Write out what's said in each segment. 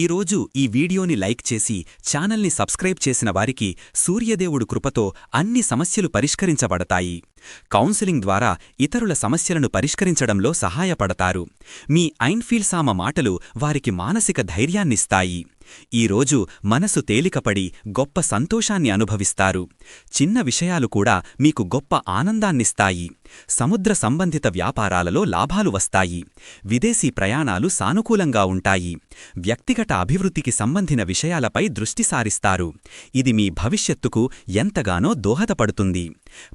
ఈరోజు ఈ వీడియోని లైక్ చేసి ఛానల్ని సబ్స్క్రైబ్ చేసిన వారికి సూర్యదేవుడు కృపతో అన్ని సమస్యలు పరిష్కరించబడతాయి. కౌన్సిలింగ్ ద్వారా ఇతరుల సమస్యలను పరిష్కరించడంలో సహాయపడతారు. మీ ఐన్ఫీల్సామ మాటలు వారికి మానసిక ధైర్యాన్నిస్తాయి. ఈరోజు మనసు తేలికపడి గొప్ప సంతోషాన్ని అనుభవిస్తారు. చిన్న విషయాలు కూడా మీకు గొప్ప ఆనందాన్నిస్తాయి. సముద్ర సంబంధిత వ్యాపారాలలో లాభాలు వస్తాయి. విదేశీ ప్రయాణాలు సానుకూలంగా ఉంటాయి. వ్యక్తిగత అభివృద్ధికి సంబంధిన విషయాలపై దృష్టి సారిస్తారు. ఇది మీ భవిష్యత్తుకు ఎంతగానో దోహదపడుతుంది.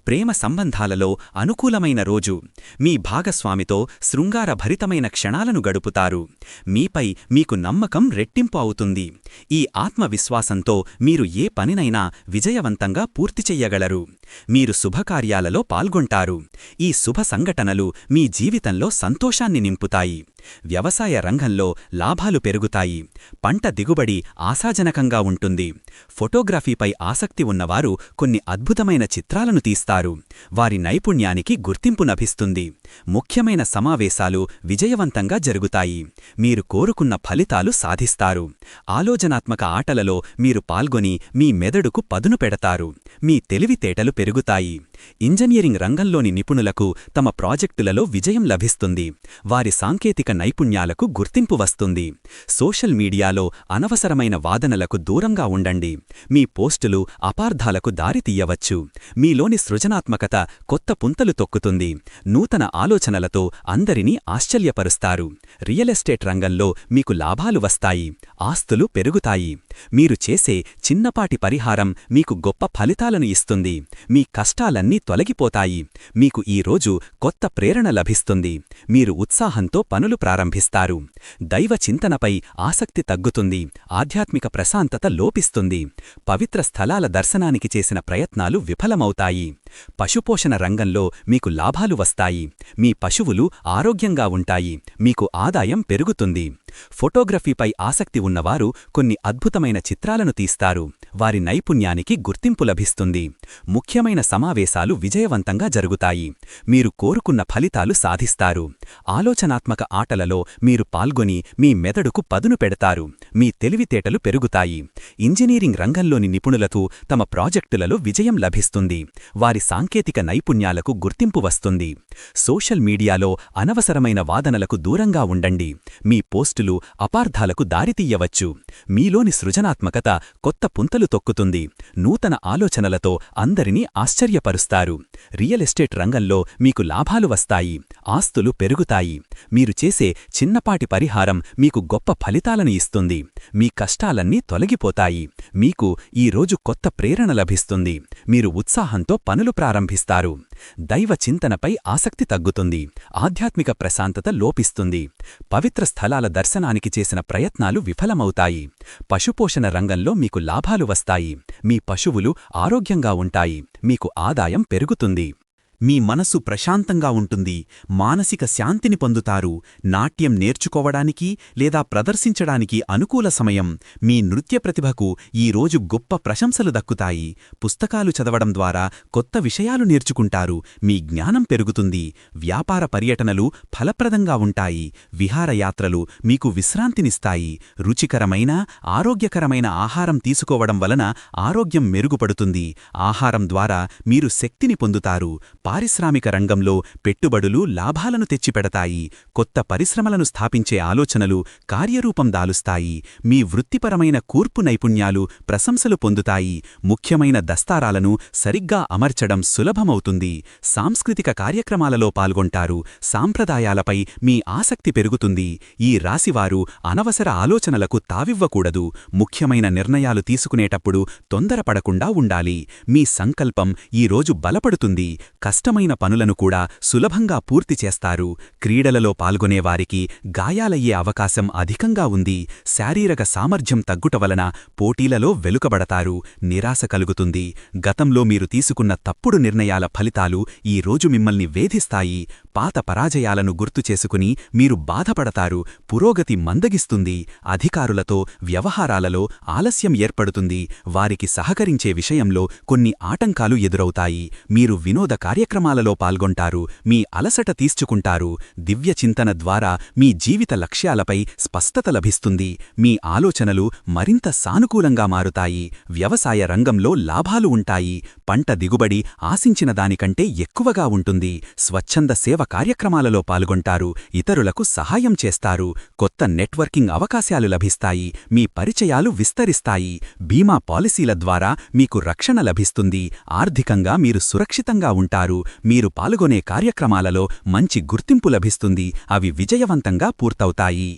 ప్రేమ సంబంధాలలో అనుకూలమైన రోజు. మీ భాగస్వామితో శృంగారభరితమైన క్షణాలను గడుపుతారు. మీపై మీకు నమ్మకం రెట్టింపు అవుతుంది. ఈ ఆత్మవిశ్వాసంతో మీరు ఏ పనినైనా విజయవంతంగా పూర్తి చెయ్యగలరు. మీరు శుభకార్యాలలో పాల్గొంటారు. ఈ శుభ సంఘటనలు మీ జీవితంలో సంతోషాన్ని నింపుతాయి. వ్యవసాయ రంగంలో లాభాలు పెరుగుతాయి. పంట దిగుబడి ఆశాజనకంగా ఉంటుంది. ఫోటోగ్రఫీపై ఆసక్తి ఉన్నవారు కొన్ని అద్భుతమైన చిత్రాలను తీస్తారు. వారి నైపుణ్యానికి గుర్తింపు లభిస్తుంది. ముఖ్యమైన సమావేశాలు విజయవంతంగా జరుగుతాయి. మీరు కోరుకున్న ఫలితాలు సాధిస్తారు. ఆలోచనాత్మక ఆటలలో మీరు పాల్గొని మీ మెదడుకు పదును పెడతారు. మీ తెలివితేటలు పెరుగుతాయి. ఇంజనీరింగ్ రంగంలోని నిపుణులకు తమ ప్రాజెక్టులలో విజయం లభిస్తుంది. వారి సాంకేతిక నైపుణ్యాలకు గుర్తింపు వస్తుంది. సోషల్ మీడియాలో అనవసరమైన వాదనలకు దూరంగా ఉండండి. మీ పోస్టులు అపార్థాలకు దారితీయవచ్చు మీలోని సృజనాత్మకత కొత్త పుంతలు తొక్కుతుంది. నూతన ఆలోచనలతో అందరినీ ఆశ్చర్యపరుస్తారు. రియల్ ఎస్టేట్ రంగంలో మీకు లాభాలు వస్తాయి. ఆస్తులు పెరుగుతాయి. మీరు చేసే చిన్నపాటి పరిహారం మీకు గొప్ప ఫలితాలను ఇస్తుంది. మీ కష్టాలన్నీ తొలగిపోతాయి. మీకు ఈ రోజు కొత్త ప్రేరణ లభిస్తుంది. మీరు ఉత్సాహంతో పనులు ప్రారంభిస్తారు. దైవ చింతనపై ఆసక్తి తగ్గుతుంది ఆధ్యాత్మిక ప్రశాంతత లోపిస్తుంది. పవిత్ర స్థలాల దర్శనానికి చేసిన ప్రయత్నాలు విఫలమవుతాయి. పశుపోషణ రంగంలో మీకు లాభాలు వస్తాయి. మీ పశువులు ఆరోగ్యంగా ఉంటాయి. మీకు ఆదాయం పెరుగుతుంది. ఫోటోగ్రఫీపై ఆసక్తి ఉన్నవారు కొన్ని అద్భుతమైన చిత్రాలను తీస్తారు. వారి నైపుణ్యానికి గుర్తింపు లభిస్తుంది. ముఖ్యమైన సమావేశాలు విజయవంతంగా జరుగుతాయి. మీరు కోరుకున్న ఫలితాలు సాధిస్తారు. ఆలోచనాత్మక ఆటలలో మీరు పాల్గొని మీ మెదడుకు పదును పెడతారు. మీ తెలివితేటలు పెరుగుతాయి. ఇంజనీరింగ్ రంగంలోని నిపుణులతో తమ ప్రాజెక్టులలో విజయం లభిస్తుంది. వారి సాంకేతిక నైపుణ్యాలకు గుర్తింపు వస్తుంది. సోషల్ మీడియాలో అనవసరమైన వాదనలకు దూరంగా ఉండండి. మీ పోస్టులు అపార్థాలకు దారితీయవచ్చు. మీలోని సృజనాత్మకత కొత్త పుంతలు తొక్కుతుంది. నూతన ఆలోచనలతో అందరినీ ఆశ్చర్యపరుస్తారు. రియల్ ఎస్టేట్ రంగంలో మీకు లాభాలు వస్తాయి. ఆస్తులు పెరుగుతాయి. మీరు చేసే చిన్నపాటి పరిహారం మీకు గొప్ప ఫలితాలను ఇస్తుంది. మీ కష్టాలన్నీ తొలగిపోతాయి. మీకు ఈరోజు కొత్త ప్రేరణ లభిస్తుంది. మీరు ఉత్సాహంతో పనులు ప్రారంభిస్తారు. దైవ చింతనపై ఆసక్తి తగ్గుతుంది. ఆధ్యాత్మిక ప్రశాంతత లోపిస్తుంది. పవిత్ర స్థలాల దర్శనానికి చేసిన ప్రయత్నాలు విఫలమవుతాయి. పశుపోషణ రంగంలో మీకు లాభాలు వస్తాయి. మీ పశువులు ఆరోగ్యంగా ఉంటాయి. మీకు ఆదాయం పెరుగుతుంది. మీ మనసు ప్రశాంతంగా ఉంటుంది మానసిక శాంతిని పొందుతారు నాట్యం నేర్చుకోవడానికి లేదా ప్రదర్శించడానికి అనుకూల సమయం మీ నృత్య ప్రతిభకు ఈరోజు గొప్ప ప్రశంసలు దక్కుతాయి. పుస్తకాలు చదవడం ద్వారా కొత్త విషయాలు నేర్చుకుంటారు మీ జ్ఞానం పెరుగుతుంది వ్యాపార పర్యటనలు ఫలప్రదంగా ఉంటాయి విహారయాత్రలు మీకు విశ్రాంతినిస్తాయి రుచికరమైన ఆరోగ్యకరమైన ఆహారం తీసుకోవడం వలన ఆరోగ్యం మెరుగుపడుతుంది ఆహారం ద్వారా మీరు శక్తిని పొందుతారు పారిశ్రామిక రంగంలో పెట్టుబడులు లాభాలను తెచ్చిపెడతాయి. కొత్త పరిశ్రమలను స్థాపించే ఆలోచనలు కార్యరూపం దాలుస్తాయి. మీ వృత్తిపరమైన కూర్పు నైపుణ్యాలు ప్రశంసలు పొందుతాయి. ముఖ్యమైన దస్తారాలను సరిగ్గా అమర్చడం సులభమవుతుంది. సాంస్కృతిక కార్యక్రమాలలో పాల్గొంటారు. సాంప్రదాయాలపై మీ ఆసక్తి పెరుగుతుంది. ఈ రాశివారు అనవసర ఆలోచనలకు తావివ్వకూడదు. ముఖ్యమైన నిర్ణయాలు తీసుకునేటప్పుడు తొందరపడకుండా ఉండాలి. మీ సంకల్పం ఈరోజు బలపడుతుంది. కష్టమైన పనులను కూడా సులభంగా పూర్తి చేస్తారు. క్రీడలలో పాల్గొనేవారికి గాయాలయ్యే అవకాశం అధికంగా ఉంది. శారీరక సామర్థ్యం తగ్గుట వలన పోటీలలో వెలుకబడతారు. నిరాశ కలుగుతుంది. గతంలో మీరు తీసుకున్న తప్పుడు నిర్ణయాల ఫలితాలు ఈ రోజు మిమ్మల్ని వేధిస్తాయి. పాత పరాజయాలను గుర్తుచేసుకుని మీరు బాధపడతారు పురోగతి మందగిస్తుంది అధికారులతో వ్యవహారాలలో ఆలస్యం ఏర్పడుతుంది వారికి సహకరించే విషయంలో కొన్ని ఆటంకాలు ఎదురవుతాయి. మీరు వినోద కార్యక్రమాలలో పాల్గొంటారు మీ అలసట తీర్చుకుంటారు దివ్య చింతన ద్వారా మీ జీవిత లక్ష్యాలపై స్పష్టత లభిస్తుంది మీ ఆలోచనలు మరింత సానుకూలంగా మారుతాయి వ్యవసాయ రంగంలో లాభాలు ఉంటాయి పంట దిగుబడి ఆశించిన దానికంటే ఎక్కువగా ఉంటుంది స్వచ్ఛంద సేవ కార్యక్రమాలలో పాల్గొంటారు ఇతరులకు సహాయం చేస్తారు కొత్త నెట్వర్కింగ్ అవకాశాలు లభిస్తాయి మీ పరిచయాలు విస్తరిస్తాయి బీమా పాలసీల ద్వారా మీకు రక్షణ లభిస్తుంది ఆర్థికంగా మీరు సురక్షితంగా ఉంటారు మీరు పాల్గొనే కార్యక్రమాలలో మంచి గుర్తింపు లభిస్తుంది అవి విజయవంతంగా పూర్తవుతాయి.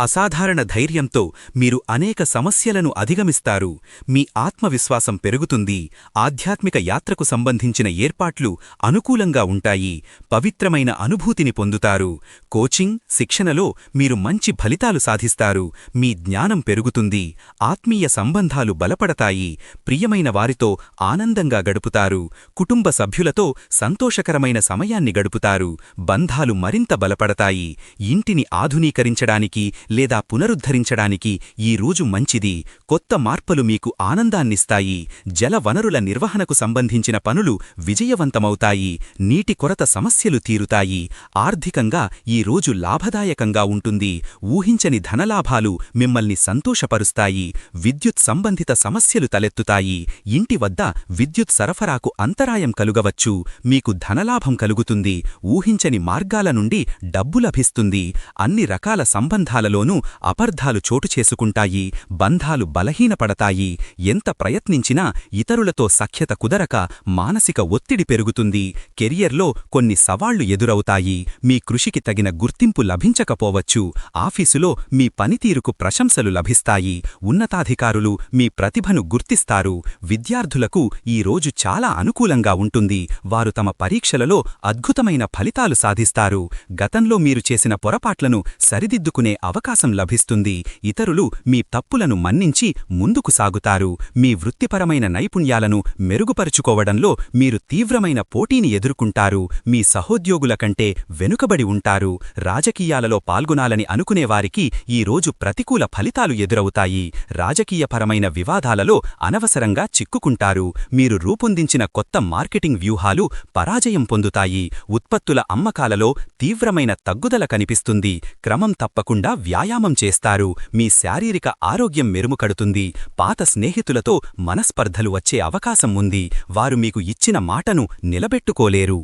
అసాధారణ ధైర్యంతో మీరు అనేక సమస్యలను అధిగమిస్తారు. మీ ఆత్మవిశ్వాసం పెరుగుతుంది. ఆధ్యాత్మిక యాత్రకు సంబంధించిన ఏర్పాట్లు అనుకూలంగా ఉంటాయి. పవిత్రమైన అనుభూతిని పొందుతారు. కోచింగ్ శిక్షణలో మీరు మంచి ఫలితాలు సాధిస్తారు. మీ జ్ఞానం పెరుగుతుంది. ఆత్మీయ సంబంధాలు బలపడతాయి. ప్రియమైన వారితో ఆనందంగా గడుపుతారు. కుటుంబ సభ్యులతో సంతోషకరమైన సమయాన్ని గడుపుతారు. బంధాలు మరింత బలపడతాయి. ఇంటిని ఆధునీకరించడానికి లేదా పునరుద్ధరించడానికి ఈ రోజు మంచిది. కొత్త మార్పులు మీకు ఆనందాన్నిస్తాయి. జల వనరుల నిర్వహణకు సంబంధించిన పనులు విజయవంతమవుతాయి. నీటి కొరత సమస్యలు తీరుతాయి. ఆర్థికంగా ఈ రోజు లాభదాయకంగా ఉంటుంది. ఊహించని ధనలాభాలు మిమ్మల్ని సంతోషపరుస్తాయి. విద్యుత్ సంబంధిత సమస్యలు తలెత్తుతాయి. ఇంటి వద్ద విద్యుత్ సరఫరాకు అంతరాయం కలుగవచ్చు. మీకు ధనలాభం కలుగుతుంది. ఊహించని మార్గాల నుండి డబ్బు లభిస్తుంది. అన్ని రకాల సంబంధాలలో సంబంధాలలోనూ అపర్ధాలు చోటు చేసుకుంటాయి బంధాలు బలహీనపడతాయి. ఎంత ప్రయత్నించినా ఇతరులతో సఖ్యత కుదరక మానసిక ఒత్తిడి పెరుగుతుంది. కెరియర్లో కొన్ని సవాళ్ళు ఎదురవుతాయి. మీ కృషికి తగిన గుర్తింపు లభించకపోవచ్చు. ఆఫీసులో మీ పనితీరుకు ప్రశంసలు లభిస్తాయి. ఉన్నతాధికారులు మీ ప్రతిభను గుర్తిస్తారు. విద్యార్థులకు ఈ రోజు చాలా అనుకూలంగా ఉంటుంది. వారు తమ పరీక్షలలో అద్భుతమైన ఫలితాలు సాధిస్తారు. గతంలో మీరు చేసిన పొరపాట్లను సరిదిద్దుకునే అవకాశం అవకాశం లభిస్తుంది. ఇతరులు మీ తప్పులను మన్నించి ముందుకు సాగుతారు. మీ వృత్తిపరమైన నైపుణ్యాలను మెరుగుపరుచుకోవడంలో మీరు తీవ్రమైన పోటీని ఎదుర్కొంటారు. మీ సహోద్యోగుల కంటే వెనుకబడి ఉంటారు. రాజకీయాలలో పాల్గొనాలని అనుకునేవారికి ఈ రోజు ప్రతికూల ఫలితాలు ఎదురవుతాయి. రాజకీయపరమైన వివాదాలలో అనవసరంగా చిక్కుకుంటారు. మీరు రూపొందించిన కొత్త మార్కెటింగ్ వ్యూహాలు పరాజయం పొందుతాయి. ఉత్పత్తుల అమ్మకాలలో తీవ్రమైన తగ్గుదల కనిపిస్తుంది. క్రమం తప్పకుండా వ్యాయామం చేస్తారు. మీ శారీరక ఆరోగ్యం మెరుముకడుతుంది. పాత స్నేహితులతో మనస్పర్ధలు వచ్చే అవకాశం ఉంది. వారు మీకు ఇచ్చిన మాటను నిలబెట్టుకోలేరు.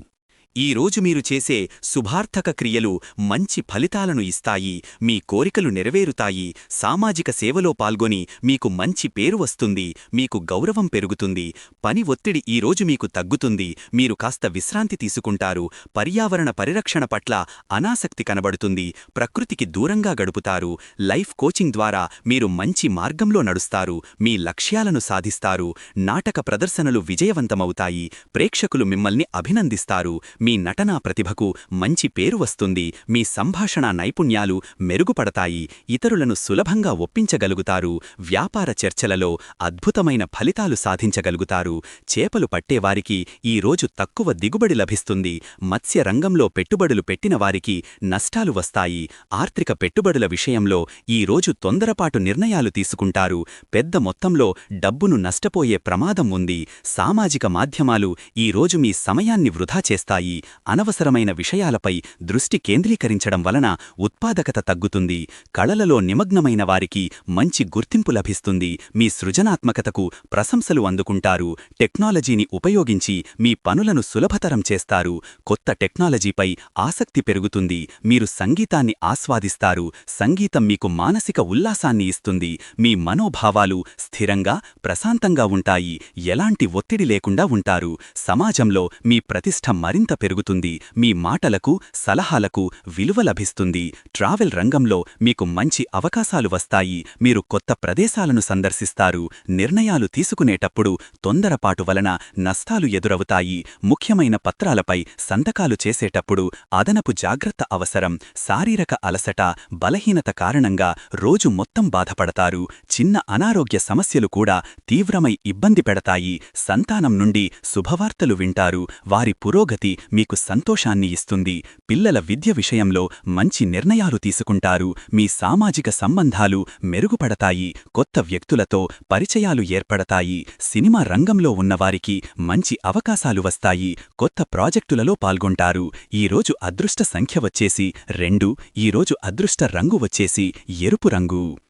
ఈరోజు మీరు చేసే శుభార్థక క్రియలు మంచి ఫలితాలను ఇస్తాయి మీ కోరికలు నెరవేరుతాయి సామాజిక సేవలో పాల్గొని మీకు మంచి పేరు వస్తుంది మీకు గౌరవం పెరుగుతుంది పని ఒత్తిడి ఈ రోజు మీకు తగ్గుతుంది మీరు కాస్త విశ్రాంతి తీసుకుంటారు పర్యావరణ పరిరక్షణ పట్ల అనాసక్తి కనబడుతుంది ప్రకృతికి దూరంగా గడుపుతారు లైఫ్ కోచింగ్ ద్వారా మీరు మంచి మార్గంలో నడుస్తారు మీ లక్ష్యాలను సాధిస్తారు నాటక ప్రదర్శనలు విజయవంతమవుతాయి ప్రేక్షకులు మిమ్మల్ని అభినందిస్తారు మీ నటనా ప్రతిభకు మంచి పేరు వస్తుంది మీ సంభాషణ నైపుణ్యాలు మెరుగుపడతాయి ఇతరులను సులభంగా ఒప్పించగలుగుతారు వ్యాపార చర్చలలో అద్భుతమైన ఫలితాలు సాధించగలుగుతారు చేపలు పట్టేవారికి ఈ రోజు తక్కువ దిగుబడి లభిస్తుంది మత్స్య రంగంలో పెట్టుబడులు పెట్టిన వారికి నష్టాలు వస్తాయి ఆర్థిక పెట్టుబడుల విషయంలో ఈరోజు తొందరపాటు నిర్ణయాలు తీసుకుంటారు పెద్ద మొత్తంలో డబ్బును నష్టపోయే ప్రమాదం ఉంది సామాజిక మాధ్యమాలు ఈ రోజు మీ సమయాన్ని వృధా చేస్తాయి అనవసరమైన విషయాలపై దృష్టి కేంద్రీకరించడం వలన ఉత్పాదకత తగ్గుతుంది. కళలలో నిమగ్నమైన వారికి మంచి గుర్తింపు లభిస్తుంది. మీ సృజనాత్మకతకు ప్రశంసలు అందుకుంటారు. టెక్నాలజీని ఉపయోగించి మీ పనులను సులభతరం చేస్తారు. కొత్త టెక్నాలజీపై ఆసక్తి పెరుగుతుంది. మీరు సంగీతాన్ని ఆస్వాదిస్తారు. సంగీతం మీకు మానసిక ఉల్లాసాన్ని ఇస్తుంది. మీ మనోభావాలు స్థిరంగా ప్రశాంతంగా ఉంటాయి. ఎలాంటి ఒత్తిడి లేకుండా ఉంటారు. సమాజంలో మీ ప్రతిష్ట మరింత పెరుగుతుంది. మీ మాటలకు సలహాలకు విలువ లభిస్తుంది. ట్రావెల్ రంగంలో మీకు మంచి అవకాశాలు వస్తాయి. మీరు కొత్త ప్రదేశాలను సందర్శిస్తారు. నిర్ణయాలు తీసుకునేటప్పుడు తొందరపాటు వలన నష్టాలు ఎదురవుతాయి. ముఖ్యమైన పత్రాలపై సంతకాలు చేసేటప్పుడు అదనపు జాగ్రత్త అవసరం. శారీరక అలసట బలహీనత కారణంగా రోజు మొత్తం బాధపడతారు. చిన్న అనారోగ్య సమస్యలు కూడా తీవ్రమై ఇబ్బంది పెడతాయి. సంతానం నుండి శుభవార్తలు వింటారు. వారి పురోగతి మీకు సంతోషాన్ని ఇస్తుంది. పిల్లల విద్య విషయంలో మంచి నిర్ణయాలు తీసుకుంటారు. మీ సామాజిక సంబంధాలు మెరుగుపడతాయి. కొత్త వ్యక్తులతో పరిచయాలు ఏర్పడతాయి. సినిమా రంగంలో ఉన్నవారికి మంచి అవకాశాలు వస్తాయి. కొత్త ప్రాజెక్టులలో పాల్గొంటారు. ఈరోజు అదృష్ట సంఖ్య వచ్చేసి రెండు. ఈరోజు అదృష్ట రంగు వచ్చేసి ఎరుపు రంగు.